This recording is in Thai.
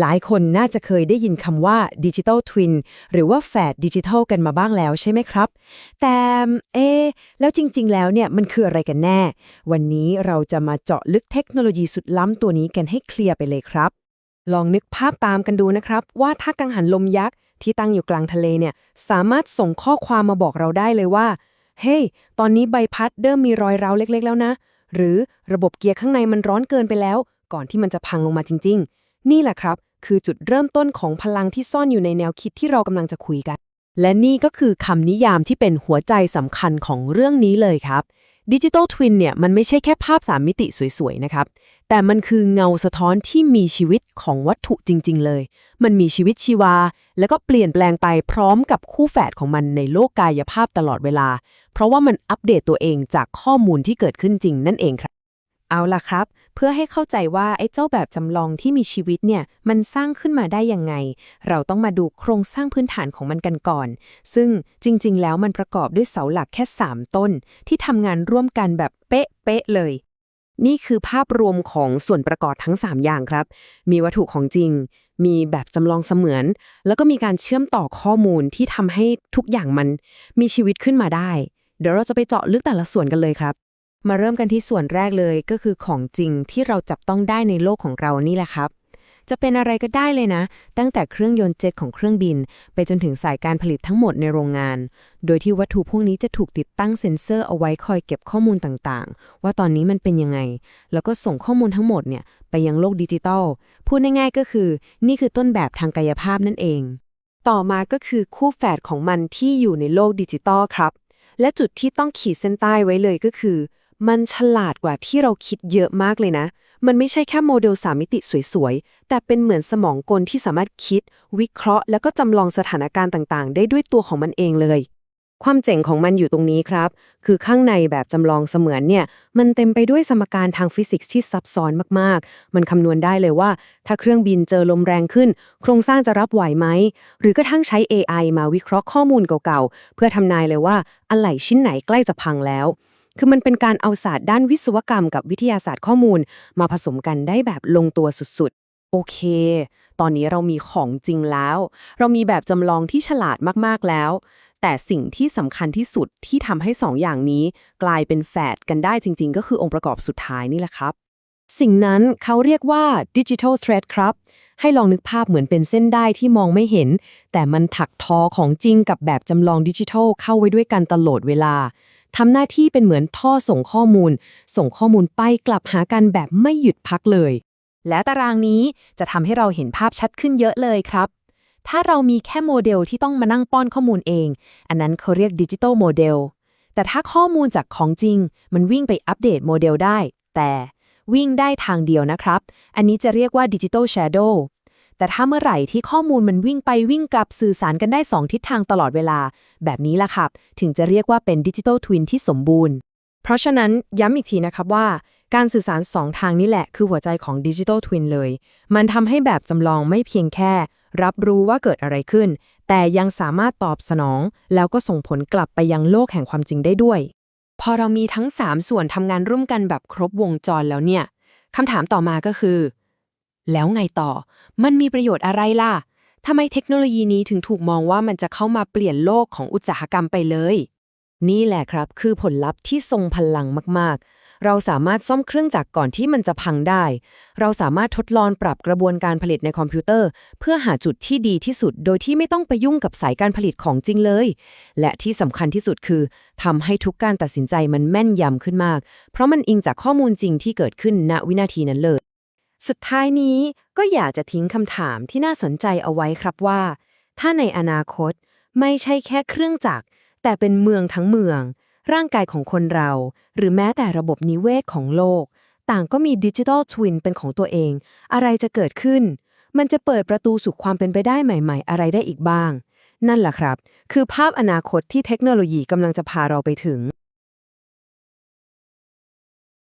หลายคนน่าจะเคยได้ยินคำว่าดิจิ t a ลทวินหรือว่าแฝดดิจิทัลกันมาบ้างแล้วใช่ไหมครับ แต่เอ๊ะแล้วจริง ๆ แล้วเนี่ยมันคืออะไรกันแน่ วันนี้เราจะมาเจาะลึกเทคโนโลยีสุดล้ำตัวนี้กันให้เคลียร์ไปเลยครับ ลองนึกภาพตามกันดูนะครับ ว่าถ้ากังหันลมยักษ์ที่ตั้งอยู่กลางทะเลเนี่ยสามารถส่งข้อความมาบอกเราได้เลยว่าเฮ้ยตอนนี้ใบพัดเริ่มมีรอยร้าวเล็ก ๆ แล้วนะ หรือระบบเกียร์ข้างในมันร้อนเกินไปแล้ว ก่อนที่มันจะพังลงมาจริง ๆ นี่แหละครับ คือจุดเริ่มต้นของพลังที่ซ่อนอยู่ในแนวคิดที่เรากำลังจะคุยกัน และนี่ก็คือคำนิยามที่เป็นหัวใจสำคัญของเรื่องนี้เลยครับดิจิ t a ลทวินเนี่ยมันไม่ใช่แค่ภาพสามมิติสวย ๆ นะครับ แต่มันคือเงาสะท้อนที่มีชีวิตของวัตถุจริง ๆ เลย มันมีชีวิตชีวา แล้วก็เปลี่ยนแปลงไปพร้อมกับคู่แฝดของมันในโลกกายภาพตลอดเวลา เพราะว่ามันอัปเดตตัวเองจากข้อมูลที่เกิดขึ้นจริงนั่นเองครับ เอาล่ะครับ เพื่อให้เข้าใจว่าไอ้เจ้าแบบจำลองที่มีชีวิตเนี่ย มันสร้างขึ้นมาได้ยังไง เราต้องมาดูโครงสร้างพื้นฐานของมันกันก่อน ซึ่งจริง ๆ แล้วมันประกอบด้วยเสาหลักแค่ 3 ต้น ที่ทำงานร่วมกันแบบเป๊ะๆเลย นี่คือภาพรวมของส่วนประกอบทั้ง 3 อย่างครับ มีวัตถุของจริง มีแบบจำลองเสมือน แล้วก็มีการเชื่อมต่อข้อมูลที่ทำให้ทุกอย่างมันมีชีวิตขึ้นมาได้ เดี๋ยวเราจะไปเจาะลึกแต่ละส่วนกันเลยครับ มาเริ่มกันที่ส่วนแรกเลยก็คือของจริงที่เราจับต้องได้ในโลกของเรานี่แหละครับ จะเป็นอะไรก็ได้เลยนะ ตั้งแต่เครื่องยนต์เจ็ตของเครื่องบิน ไปจนถึงสายการผลิตทั้งหมดในโรงงาน โดยที่วัตถุพวกนี้จะถูกติดตั้งเซ็นเซอร์เอาไว้คอยเก็บข้อมูลต่างๆ ว่าตอนนี้มันเป็นยังไง แล้วก็ส่งข้อมูลทั้งหมดเนี่ยไปยังโลกดิจิตอลพูดง่ายๆก็คือ นี่คือต้นแบบทางกายภาพนั่นเอง ต่อมาก็คือคู่แฝดของมันที่อยู่ในโลกดิจิตอลครับและจุดที่ต้องขีดเส้นใต้ไว้เลยก็คือ มันฉลาดกว่าที่เราคิดเยอะมากเลยนะ มันไม่ใช่แค่โมเดลสามมิติสวยๆ แต่เป็นเหมือนสมองกลที่สามารถคิด วิเคราะห์ แล้วก็จำลองสถานการณ์ต่างๆ ได้ด้วยตัวของมันเองเลย ความเจ๋งของมันอยู่ตรงนี้ครับ คือข้างในแบบจำลองเสมือนเนี่ย มันเต็มไปด้วยสมการทางฟิสิกส์ที่ซับซ้อนมากๆ มันคำนวณได้เลยว่า ถ้าเครื่องบินเจอลมแรงขึ้น โครงสร้างจะรับไหวไหม หรือกระทั่งใช้ AI มาวิเคราะห์ข้อมูลเก่าๆ เพื่อทำนายเลยว่าอะไหล่ชิ้นไหนใกล้จะพังแล้ว คือมันเป็นการเอาศาสตร์ด้านวิศวกรรมกับวิทยาศาสตร์ข้อมูล มาผสมกันได้แบบลงตัวสุดๆ โอเค ตอนนี้เรามีของจริงแล้ว เรามีแบบจำลองที่ฉลาดมากๆแล้ว แต่สิ่งที่สำคัญที่สุดที่ทำให้สองอย่างนี้ กลายเป็นแฝดกันได้จริง ๆ ก็คือองค์ประกอบสุดท้ายนี่แหละครับ สิ่งนั้นเขาเรียกว่า Digital Thread ครับให้ลองนึกภาพเหมือนเป็นเส้นได้ที่มองไม่เห็น แต่มันถักทอของจริงกับแบบจำลองดิจิทัลเข้าไว้ด้วยกันตลอดเวลา ทำหน้าที่เป็นเหมือนท่อส่งข้อมูล ส่งข้อมูลไปกลับหากันแบบไม่หยุดพักเลย และตารางนี้จะทำให้เราเห็นภาพชัดขึ้นเยอะเลยครับ ถ้าเรามีแค่โมเดลที่ต้องมานั่งป้อนข้อมูลเอง อันนั้นเขาเรียกดิจิทัลโมเดลแต่ถ้าข้อมูลจากของจริง มันวิ่งไปอัปเดตโมเดลได้ แต่วิ่งได้ทางเดียวนะครับ อันนี้จะเรียกว่าดิจิทัลแชโดว์ แต่ถ้าเมื่อไหร่ที่ข้อมูลมันวิ่งไปวิ่งกลับสื่อสารกันได้ 2 ทิศทางตลอดเวลา แบบนี้ล่ะครับ ถึงจะเรียกว่าเป็นดิจิทัลทวินที่สมบูรณ์ เพราะฉะนั้นย้ำอีกทีนะครับว่า การสื่อสาร 2 ทางนี้แหละคือหัวใจของดิจิทัลทวินเลย มันทำให้แบบจำลองไม่เพียงแค่ รับรู้ว่าเกิดอะไรขึ้น แต่ยังสามารถตอบสนอง แล้วก็ส่งผลกลับไปยังโลกแห่งความจริงได้ด้วย พอเรามีทั้ง 3 ส่วนทำงานร่วมกันแบบครบวงจรแล้วเนี่ยคำถามต่อมาก็คือ แล้วไงต่อ มันมีประโยชน์อะไรล่ะทำไมเทคโนโลยีนี้ถึงถูกมองว่ามันจะเข้ามาเปลี่ยนโลกของอุตสาหกรรมไปเลย นี่แหละครับคือผลลัพธ์ที่ทรงพลังมากๆ เราสามารถซ่อมเครื่องจักรก่อนที่มันจะพังได้ เราสามารถทดลองปรับกระบวนการผลิตในคอมพิวเตอร์ เพื่อหาจุดที่ดีที่สุด โดยที่ไม่ต้องไปยุ่งกับสายการผลิตของจริงเลย และที่สำคัญที่สุดคือทำให้ทุกการตัดสินใจมันแม่นยำขึ้นมาก เพราะมันอิงจากข้อมูลจริงที่เกิดขึ้นณวินาทีนั้นเลย สุดท้ายนี้ก็อยากจะทิ้งคำถามที่น่าสนใจเอาไว้ครับว่า ถ้าในอนาคตไม่ใช่แค่เครื่องจักร แต่เป็นเมืองทั้งเมือง ร่างกายของคนเรา หรือแม้แต่ระบบนิเวศของโลก ต่างก็มีดิจิทัลทวินเป็นของตัวเอง อะไรจะเกิดขึ้น มันจะเปิดประตูสู่ความเป็นไปได้ใหม่ ๆ อะไรได้อีกบ้าง นั่นแหละครับ คือภาพอนาคตที่เทคโนโลยีกำลังจะพาเราไปถึง